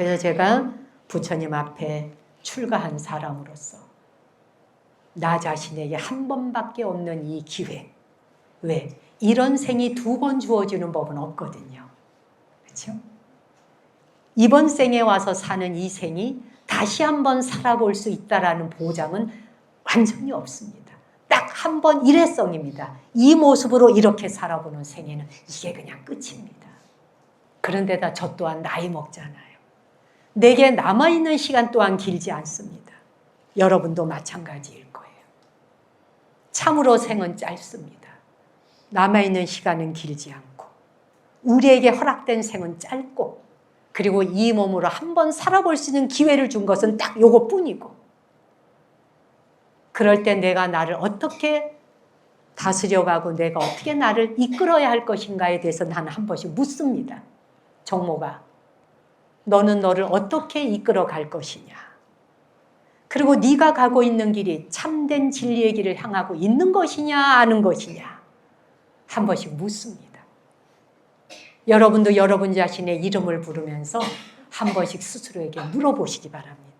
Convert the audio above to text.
그래서 제가 부처님 앞에 출가한 사람으로서 나 자신에게 한 번밖에 없는 이 기회. 왜? 이런 생이 두 번 주어지는 법은 없거든요. 그렇죠? 이번 생에 와서 사는 이 생이 다시 한 번 살아볼 수 있다라는 보장은 완전히 없습니다. 딱 한 번 일회성입니다. 이 모습으로 이렇게 살아보는 생에는 이게 그냥 끝입니다. 그런데다 저 또한 나이 먹잖아요. 내게 남아있는 시간 또한 길지 않습니다. 여러분도 마찬가지일 거예요. 참으로 생은 짧습니다. 남아있는 시간은 길지 않고, 우리에게 허락된 생은 짧고, 그리고 이 몸으로 한 번 살아볼 수 있는 기회를 준 것은 딱 요것 뿐이고, 그럴 때 내가 나를 어떻게 다스려가고 내가 어떻게 나를 이끌어야 할 것인가에 대해서 나는 한 번씩 묻습니다. 정모가. 너는 너를 어떻게 이끌어 갈 것이냐. 그리고 네가 가고 있는 길이 참된 진리의 길을 향하고 있는 것이냐 아는 것이냐. 한 번씩 묻습니다. 여러분도 여러분 자신의 이름을 부르면서 한 번씩 스스로에게 물어보시기 바랍니다.